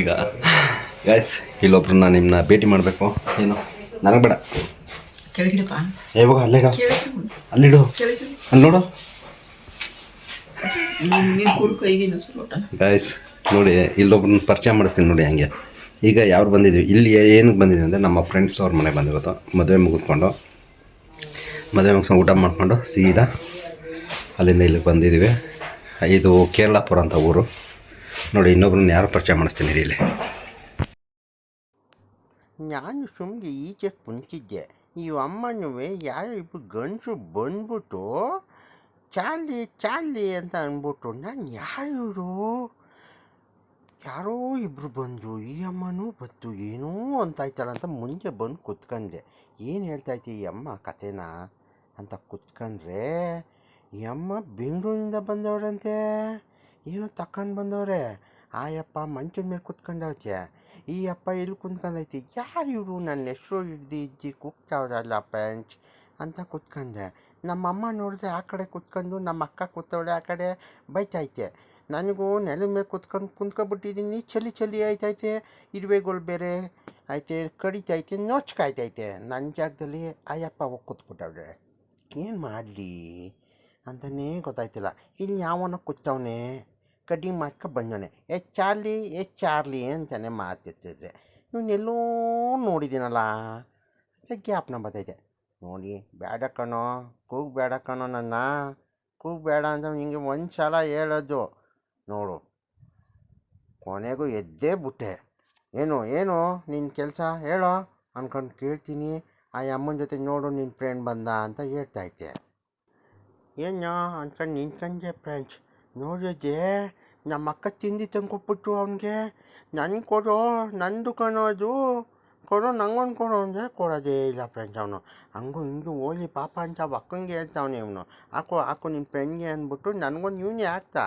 ಈಗ ಗಾಯ್ಸ್ ಇಲ್ಲೊಬ್ರನ್ನ ನಿಮ್ಮನ್ನ ಭೇಟಿ ಮಾಡಬೇಕು. ಏನು? ನನಗೆ ಬೇಡ. ಯಾವಾಗ ಅಲ್ಲಿಡು ಅಲ್ಲಿಡು ಅಲ್ಲಿ ನೋಡು. ನೀನು ಗಾಯ್ಸ್ ನೋಡಿ ಇಲ್ಲೊಬ್ರನ್ನ ಪರಿಚಯ ಮಾಡಿಸ್ತೀನಿ ನೋಡಿ ಹಂಗೆ. ಈಗ ಯಾರು ಬಂದಿದ್ವಿ? ಇಲ್ಲಿ ಏನಕ್ಕೆ ಬಂದಿದ್ವಿ ಅಂದರೆ ನಮ್ಮ ಫ್ರೆಂಡ್ಸ್ ಅವ್ರ ಮನೆಗೆ ಬಂದಿರೋದು. ಮದುವೆ ಮುಗಿಸ್ಕೊಂಡು. ಮದುವೆ ಮುಗಿಸ್ಕೊಂಡು ಊಟ ಮಾಡಿಕೊಂಡು ಸೀದಾ ಅಲ್ಲಿಂದ ಇಲ್ಲಿಗೆ ಬಂದಿದ್ದೀವಿ ಇದು ಕೇರಳಾಪುರ ಅಂತ ಊರು. ನೋಡಿ, ಇನ್ನೊಬ್ರನ್ನ ಯಾರು ಪರಿಚಯ ಮಾಡಿಸ್ತೀನಿ ಇಲ್ಲಿ. ನಾನು ಸುಮ್ಮನೆ ಈಚೆ ಕುಂತಿದ್ದೆ. ಈ ಅಮ್ಮನೂ ಯಾರೋ ಇಬ್ಬರು ಗಂಡಸು ಬಂದ್ಬಿಟ್ಟು ಚಾಲಿ ಚಾಲಿ ಅಂತ ಅಂದ್ಬಿಟ್ಟು, ನಾನು ಯಾರು ಇವರು? ಯಾರೋ ಇಬ್ಬರು ಬಂದು ಈ ಅಮ್ಮನೂ ಬತ್ತು ಏನೋ ಅಂತಾಯ್ತಲ್ಲ ಅಂತ ಮುಂಚೆ ಬಂದು ಕುತ್ಕೊಂಡೆ. ಏನು ಹೇಳ್ತೈತೆ ಈ ಅಮ್ಮ ಕಥೆನಾ ಅಂತ ಕುತ್ಕಂಡ್ರೆ, ಈ ಅಮ್ಮ ಬೆಂಗಳೂರಿಂದ ಬಂದವರಂತೆ. ಏನೋ ತಕೊಂಡು ಬಂದವ್ರೆ. ಆಯಪ್ಪ ಮಂಚದ ಮೇಲೆ ಕುತ್ಕೊಂಡೈತೆ ಈ ಅಪ್ಪ ಇಲ್ಲಿ ಕುತ್ಕೊಂಡೈತಿ ಯಾರು ಇವರು? ನನ್ನ ಹೆಸರು ಹಿಡ್ದು ಇಜ್ಜಿ ಕೂಗ್ತಾವ್ರಲ್ಲ ಪಂಚ್ ಅಂತ ಕುತ್ಕೊಂಡೆ. ನಮ್ಮಮ್ಮ ನೋಡಿದ್ರೆ ಆ ಕಡೆ ಕುತ್ಕೊಂಡು ನಮ್ಮ ಅಕ್ಕ ಕೂತವಳೆ ಆ ಕಡೆ ಬೈತೈತೆ ನನಗೂ ನೆಲದ ಮೇಲೆ ಕುತ್ಕೊಂಡು ಕುಂತ್ಕೊಬಿಟ್ಟಿದ್ದೀನಿ ಚಲಿ ಚಲಿ ಆಯ್ತೈತೆ ಇರುವೆಗಳು ಬೇರೆ ಐತೆ ಕಡಿತೈತೆ ನೋಚ್ಕಾಯ್ತೈತೆ ನನ್ನ ಜಾಗದಲ್ಲಿ ಆಯಪ್ಪ ಹೋಗಿ ಕೂತ್ಬಿಟ್ಟವ್ರೆ. ಏನು ಮಾಡಲಿ? ಅಂತಲೇ ಗೊತ್ತಾಯ್ತಿಲ್ಲ. ಇಲ್ಲಿ ಯಾವನ ಕೂತವನೆ ಕಡ್ಡಿ ಮಾಡ್ಕೊ ಬಂದವನೆ. ಏ ಚಾರ್ಲಿ ಏ ಚಾರ್ಲಿ ಅಂತಾನೆ ಮಾತಿರ್ತಿದ್ರೆ ಇವನ್ನೆಲ್ಲೋ ನೋಡಿದ್ದೀನಲ್ಲ ಅಂತ ಜ್ಞಾಪನ ಬರ್ತೈತೆ ನೋಡಿ, ಬೇಡ ಕಣೋ ಕೂಗ್ ಬೇಡ ಕಣೋ ನನ್ನ. ಕೂಗ್ ಬೇಡ ಅಂತ ಹಿಂಗೆ ಒಂದು ಸಲ ಹೇಳೋದು. ನೋಡು, ಕೊನೆಗೂ ಎದ್ದೇ ಬಿಟ್ಟೆ. ಏನು ಏನು ನಿನ್ನ ಕೆಲಸ ಹೇಳೋ? ಅಂದ್ಕೊಂಡು ಕೇಳ್ತೀನಿ. ಆ ಅಮ್ಮನ ಜೊತೆ ನೋಡು ನಿನ್ನ ಫ್ರೆಂಡ್ ಬಂದ ಅಂತ ಹೇಳ್ತೈತೆ ಏನೋ ನಿನ್ನ ಸಂಜೆ ಫ್ರೆಂಡ್ಸ್ ನೋಡಿದ್ದೆ ನಮ್ಮ ಅಕ್ಕ ತಿಂಡಿ ತಂದ್ಕೊಟ್ಬಿಟ್ಟು ಅವನಿಗೆ. ನನ್ನ ಕೊಡೋ, ನಂದು ಕಣೋ ಅದು. ಕೊಡೋ, ನಂಗೊಂದು ಕೊಡೋ ಅಂದರೆ ಕೊಡೋದೇ ಇಲ್ಲ ಫ್ರೆಂಡ್ಸ್ ಅವನು. ಹಂಗೂ ಹಿಂಗೂ ಓಲಿ ಪಾಪ ಅಂತ ಅಕ್ಕಂಗೆ ಅಕ್ಕಂಗೆ ಹೇಳ್ತಾವನೆ ಇವನು. ಹಾಕು ಹಾಕು ನಿನ್ನ ಫ್ರೆಂಡ್ಗೆ ಅಂದ್ಬಿಟ್ಟು ನನಗೊಂದು ಇವನೇ ಹಾಕ್ತಾ.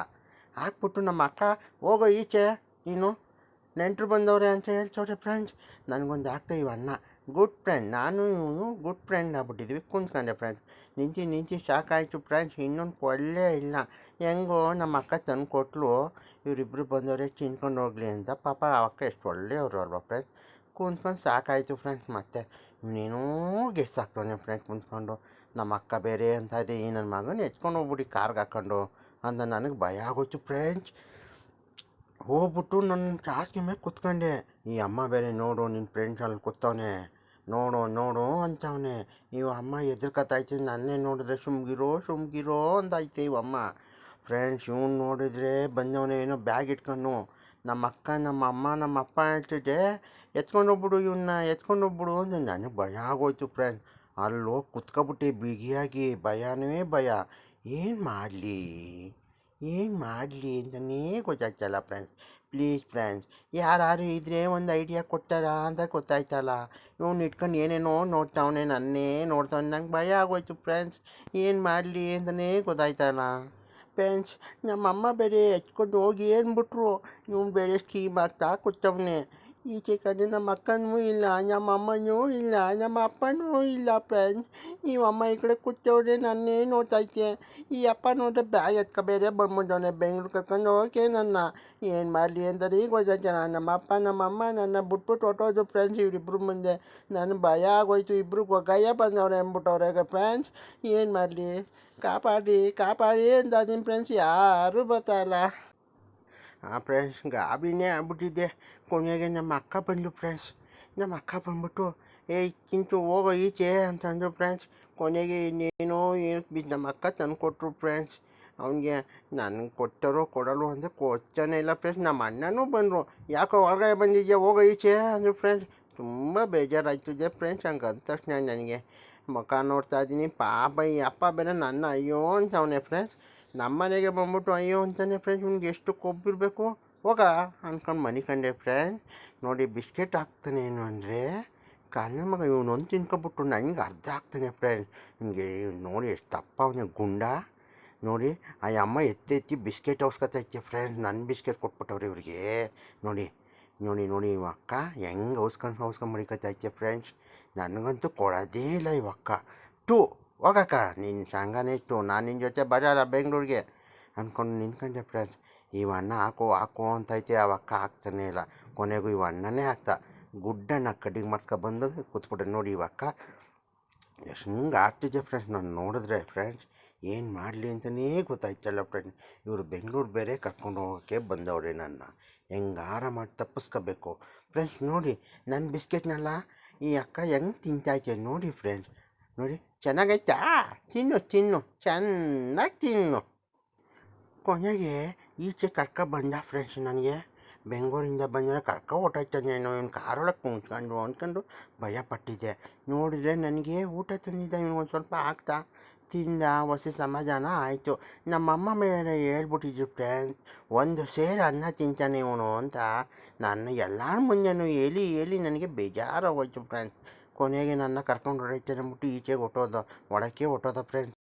ಹಾಕ್ಬಿಟ್ಟು ನಮ್ಮ ಅಕ್ಕ, ಹೋಗೋ ಈಚೆ, ನೀನು. ನೆಂಟರು ಬಂದವ್ರೆ ಅಂತ ಹೇಳ್ತವ್ರೆ ಫ್ರೆಂಡ್ಸ್ ನನಗೊಂದು ಹಾಕ್ತಾ ಇವ ಅಣ್ಣ. ಗುಡ್ ಫ್ರೆಂಡ್ ನಾನು ಇವನು ಗುಡ್ ಫ್ರೆಂಡ್ ಆಗ್ಬಿಟ್ಟಿದ್ವಿ. ಕುಂತ್ಕೊಂಡೆ ಫ್ರೆಂಡ್ಸ್ ನಿಂತು ನಿಂತು ಸಾಕಾಯಿತು ಫ್ರೆಂಡ್ಸ್ ಇನ್ನೊಂದು ಕೊಳ್ಳೆ ಇಲ್ಲ. ಹೆಂಗೋ ನಮ್ಮ ಅಕ್ಕ ತಂದು ಕೊಟ್ಟಲು ಇವರಿಬ್ಬರು ಬಂದವರೇ, ತಿನ್ಕೊಂಡು ಹೋಗಲಿ ಅಂತ. ಪಾಪ ಅಕ್ಕ ಎಷ್ಟು ಒಳ್ಳೆಯವರು ಅಲ್ವಾ ಫ್ರೆಂಡ್ಸ್ ಕುಂತ್ಕೊಂಡು ಸಾಕಾಯಿತು ಫ್ರೆಂಡ್ಸ್ ಮತ್ತೆ. ಇವನೇನೋ ಗೆಸ್ ಆಗ್ತಾನೆ ಫ್ರೆಂಡ್ಸ್ ಕುಂತ್ಕೊಂಡು. ನಮ್ಮ ಅಕ್ಕ ಬೇರೆ ಅಂತ ಇದೆ. ಈ ನನ್ನ ಮಗನ ಎತ್ಕೊಂಡು ಹೋಗ್ಬಿಡಿ ಕಾರ್ಗೆ ಹಾಕ್ಕೊಂಡು ಅಂತ ನನಗೆ ಭಯ ಆಗೋಯ್ತು ಫ್ರೆಂಡ್ಸ್ ಹೋಗ್ಬಿಟ್ಟು ನನ್ನ ಟಾಸ್ಕಿ ಮೇಲೆ ಕುತ್ಕೊಂಡೆ. ಈ ಅಮ್ಮ ಬೇರೆ ನೋಡು ನಿನ್ನ ಫ್ರೆಂಡ್ಸ್ ಅಲ್ಲಿ ಕೂತವನೆ. ನೋಡು ನೋಡು ಅಂತವನೆ. ಇವ ಅಮ್ಮ ಎದುರ್ಕತೈತೆ ನನ್ನೇ ನೋಡಿದ್ರೆ ಸುಮ್ಗಿರೋ ಸುಮ್ಗಿರೋ ಅಂತೈತೆ ಇವಮ್ಮ ಫ್ರೆಂಡ್ಸ್ ಇವ್ನು ನೋಡಿದ್ರೆ ಬಂದವನೇ ಏನೋ ಬ್ಯಾಗ್ ಇಟ್ಕೊಂಡು. ನಮ್ಮ ಅಕ್ಕ ನಮ್ಮ ಅಮ್ಮ ನಮ್ಮ ಅಪ್ಪ ಹೇಳ್ತಿದ್ದೆ ಎತ್ಕೊಂಡು ಹೋಗ್ಬಿಡು ಇವನ್ನ ಎತ್ಕೊಂಡು ಹೋಗ್ಬಿಡು ಅಂದ್ರೆ ನನಗೆ ಭಯ ಆಗೋಯ್ತು ಫ್ರೆಂಡ್ಸ್ ಅಲ್ಲೋಗಿ ಹೋಗಿ ಕುತ್ಕೊಬಿಟ್ಟೆ, ಬಿಗಿಯಾಗಿ, ಭಯನೇ ಭಯ. ಏನು ಮಾಡಲಿ? ಏನು ಮಾಡಲಿ ಅಂತಲೇ ಗೊತ್ತಾಯ್ತಲ್ಲ ಫ್ರೆಂಡ್ಸ್ ಪ್ಲೀಸ್ ಫ್ರೆಂಡ್ಸ್ ಯಾರು ಇದ್ರೆ ಒಂದು ಐಡಿಯಾ ಕೊಡ್ತಾರ ಅಂತ ಗೊತ್ತಾಯ್ತಲ್ಲ. ಇವ್ನು ಇಟ್ಕೊಂಡು ಏನೇನೋ ನೋಡ್ತಾವನೆ, ನನ್ನೇ ನೋಡ್ತಾವನೆ. ನಂಗೆ ಭಯ ಆಗೋಯ್ತು ಫ್ರೆಂಡ್ಸ್ ಏನು ಮಾಡಲಿ ಅಂತಲೇ ಗೊತ್ತಾಯ್ತಲ್ಲ. ಫ್ರೆಂಡ್ಸ್ ನಮ್ಮಮ್ಮ ಬೇರೆ ಹೆಚ್ಕೊಂಡು ಹೋಗಿ ಏನು ಬಿಟ್ರು? ಇವ್ನು ಬೇರೆ ಸ್ಕೀಮ್ ಆಗ್ತಾ ಕೂತವನೆ ಈಚೆ ಕಡೆ ನಮ್ಮ ಅಕ್ಕನೂ ಇಲ್ಲ ನಮ್ಮ ಅಮ್ಮನೂ ಇಲ್ಲ ನಮ್ಮ ಅಪ್ಪನೂ ಇಲ್ಲ ಫ್ರೆಂಡ್ಸ್ ಈ ಅಮ್ಮ ಈ ಕಡೆ ಕೂತವ್ರೆ ನನ್ನೇ ನೋಡ್ತೈತೆ ಈ ಅಪ್ಪ ನೋಡ್ರೆ ಬ್ಯಾಗ್ ಎತ್ಕೊ ಬೇರೆ ಬಂದ್ಬಿಟ್ಟವನೆ ಬೆಂಗ್ಳೂರು ಕರ್ಕೊಂಡು ಹೋಗಕ್ಕೆ ನನ್ನ ಏನು ಮಾಡಲಿ ಅಂದರೆ ಈಗ ಗೊತ್ತಾಯ್ತು ನಮ್ಮ ಅಪ್ಪ ನಮ್ಮ ಅಮ್ಮ ನನ್ನ ಬಿಟ್ಬಿಟ್ಟು ಹೊಟ್ಟೋದು ಫ್ರೆಂಡ್ಸ್ ಇವರಿಬ್ರು ಮುಂದೆ ನಾನು ಭಯ ಆಗೋಯ್ತು ಇಬ್ಬರು ಗಯ ಬಂದವ್ರೆ ಅಂದ್ಬಿಟ್ಟವ್ರೆ ಫ್ರೆಂಡ್ಸ್ ಏನು ಮಾಡಲಿ ಕಾಪಾಡಿ ಕಾಪಾಡಿ ಅಂತ ನಿಮ್ಮ ಫ್ರೆಂಡ್ಸ್ ಯಾರೂ ಬರ್ತಾಯಿಲ್ಲ ಫ್ರೆಂಡ್ಸ್ ಗಾಬರಿನೇ ಆಗ್ಬಿಟ್ಟಿದ್ದೆ ಕೊನೆಗೆ ನಮ್ಮ ಅಕ್ಕ ಬಂದಳು ಫ್ರೆಂಡ್ಸ್ ನಮ್ಮ ಅಕ್ಕ ಬಂದ್ಬಿಟ್ಟು ಏ ಕಿಂತು ಹೋಗೋ ಈಚೆ ಅಂತಂದ್ರು ಫ್ರೆಂಡ್ಸ್ ಕೊನೆಗೆ ಇನ್ನೇನೋ ಏನು ಬಿದ್ದು ನಮ್ಮ ಅಕ್ಕ ತಂದು ಕೊಟ್ಟರು ಫ್ರೆಂಡ್ಸ್ ಅವನಿಗೆ ನನಗೆ ಕೊಟ್ಟರೋ ಕೊಡಲು ಅಂದರೆ ಕೊಚ್ಚನೇ ಇಲ್ಲ ಫ್ರೆಂಡ್ಸ್ ನಮ್ಮ ಅಣ್ಣನೂ ಬಂದರು ಯಾಕೋ ಒಳಗಡೆ ಬಂದಿದ್ಯಾ ಹೋಗೋ ಈಚೆ ಅಂದರು ಫ್ರೆಂಡ್ಸ್ ತುಂಬ ಬೇಜಾರಾಯ್ತಿದೆ ಫ್ರೆಂಡ್ಸ್ ಹಂಗೆ ಅಂದ ತಕ್ಷಣ ನನಗೆ ಮುಖ ನೋಡ್ತಾ ಇದ್ದೀನಿ ಪಾಪ ಈ ಅಪ್ಪ ಬೇರೆ ನನ್ನ ಅಯ್ಯೋ ಅಂತವನೇ ಫ್ರೆಂಡ್ಸ್ ನಮ್ಮ ಮನೆಗೆ ಬಂದ್ಬಿಟ್ಟು ಅಯ್ಯೋ ಅಂತಾನೆ ಫ್ರೆಂಡ್ಸ್ ನಿಮ್ಗೆ ಎಷ್ಟು ಕೊಬ್ಬಿರಬೇಕು ಹೋಗ ಅಂದ್ಕೊಂಡು ಮನೆ ಕಂಡೆ ಫ್ರೆಂಡ್ಸ್ ನೋಡಿ ಬಿಸ್ಕೆಟ್ ಹಾಕ್ತಾನೆ ಏನು ಅಂದರೆ. ಕಾಲ ಮಗ ಇವನೊಂದು ತಿನ್ಕೊಬಿಟ್ಟು ನನಗೆ ಅರ್ಧ ಹಾಕ್ತಾನೆ ಫ್ರೆಂಡ್ಸ್ ನಿಮಗೆ ನೋಡಿ ಎಷ್ಟು ತಪ್ಪ ಅವನ ಗುಂಡ. ನೋಡಿ, ಆ ಅಮ್ಮ ಎತ್ತಿ ಎತ್ತಿ ಬಿಸ್ಕೆಟ್ ಔಸ್ಕೊತೈತೆ ಫ್ರೆಂಡ್ಸ್ ನನ್ನ ಬಿಸ್ಕೆಟ್ ಕೊಟ್ಬಿಟ್ಟವ್ರಿ ಇವ್ರಿಗೆ. ನೋಡಿ ನೋಡಿ ನೋಡಿ ಇವ ಅಕ್ಕ. ಹೆಂಗೆ ಔಸ್ಕೊಂಡು ಔಸ್ಕೊಂಡು ಮಡಿಕತೈತೆ ಫ್ರೆಂಡ್ಸ್ ನನಗಂತೂ ಕೊಡೋದೇ ಇಲ್ಲ ಇವ ಅಕ್ಕ. ಟು ಹೋಗಕ್ಕ ನಿನ್ನ ಸಂಘನೇ ಇತ್ತು ನಾನು ನಿನ್ನ ಜೊತೆ ಬಜಾರ ಬೆಂಗಳೂರಿಗೆ ಅಂದ್ಕೊಂಡು ನಿಂತ್ಕೊಂಡೆ ಫ್ರೆಂಡ್ಸ್ ಇವ ಅಣ್ಣ ಹಾಕು ಹಾಕು ಅಂತೈತೆ ಅವ ಅಕ್ಕ ಹಾಕ್ತಾನೆ ಇಲ್ಲ ಕೊನೆಗೂ ಇವ ಅಣ್ಣನೇ ಹಾಕ್ತಾ ಗುಡ್ಡಣ್ಣ ಕಡಿಗೆ ಮಾಡ್ಕೊ ಬಂದು ಕೂತ್ಬಿಟ್ಟೆ ನೋಡಿ ಇವ ಅಕ್ಕ ಎಷ್ಟು ಹಂಗೆ ಆಗ್ತಿದ್ದೆ ಫ್ರೆಂಡ್ಸ್ ನಾನು ನೋಡಿದ್ರೆ ಫ್ರೆಂಡ್ಸ್ ಏನು ಮಾಡಲಿ ಅಂತಲೇ ಗೊತ್ತಾಯ್ತಲ್ಲ ಫ್ರೆಂಡ್ಸ್ ಇವರು ಬೆಂಗಳೂರು ಬೇರೆ ಕರ್ಕೊಂಡು ಹೋಗೋಕ್ಕೆ ಬಂದವ್ರೆ ನನ್ನ ಹೆಂಗಾರ ಮಾಡಿ ತಪ್ಪಿಸ್ಕೋಬೇಕು ಫ್ರೆಂಡ್ಸ್ ನೋಡಿ ನನ್ನ ಬಿಸ್ಕೆಟ್ನೆಲ್ಲ ಈ ಅಕ್ಕ ಹೆಂಗೆ ತಿಂತಾಯ್ತೆ ನೋಡಿ ಫ್ರೆಂಡ್ಸ್ ನೋಡಿ, ಚೆನ್ನಾಗೈತಾ? ತಿನ್ನು ತಿನ್ನು. ಚೆನ್ನಾಗಿ ತಿನ್ನು. ಕೊನೆಗೆ ಈಚೆ ಕರ್ಕ ಬಂದ ಫ್ರೆಂಡ್ಸ್ ನನಗೆ. ಬೆಂಗಳೂರಿಂದ ಬಂದ ಕರ್ಕ ಓಟಾಯ್ತಾನೇನೋ ಇವ್ನು ಕಾರೊಳಗೆ ಕುಂತ್ಕೊಂಡು ಅಂದ್ಕೊಂಡು ಭಯ ಪಟ್ಟಿದ್ದೆ ನೋಡಿದ್ರೆ ನನಗೆ ಊಟ ತಂದಿದ್ದ ಇವ್ನಿಗೆ ಸ್ವಲ್ಪ ಆಗ್ತಾ. ತಿಂದ ಹೊಸ ಸಮಾಧಾನ ಆಯಿತು. ನಮ್ಮಮ್ಮ ಮೇಲೆ ಹೇಳ್ಬಿಟ್ಟಿದ್ರು ಫ್ರೆಂಡ್ಸ್ ಒಂದು ಸೇರು ಅನ್ನ ತಿಂತಾನೆ ಇವನು ಅಂತ. ನನ್ನ ಎಲ್ಲರ ಮುಂದೆನೂ ಹೇಳಿ ಹೇಳಿ ನನಗೆ ಬೇಜಾರಾಗೋಯ್ತು ಫ್ರೆಂಡ್ಸ್ ಕೊನೆಗೆ ನನ್ನ ಕರ್ಕೊಂಡು ಹೊರಡ್ತೇನೆ ಅಂದ್ಬಿಟ್ಟು ಈಚೆಗೆ ಹೊಟ್ಟೋದ ಒಳಕ್ಕೆ ಹೊರ್ಟೋದ ಫ್ರೆಂಡ್ಸ್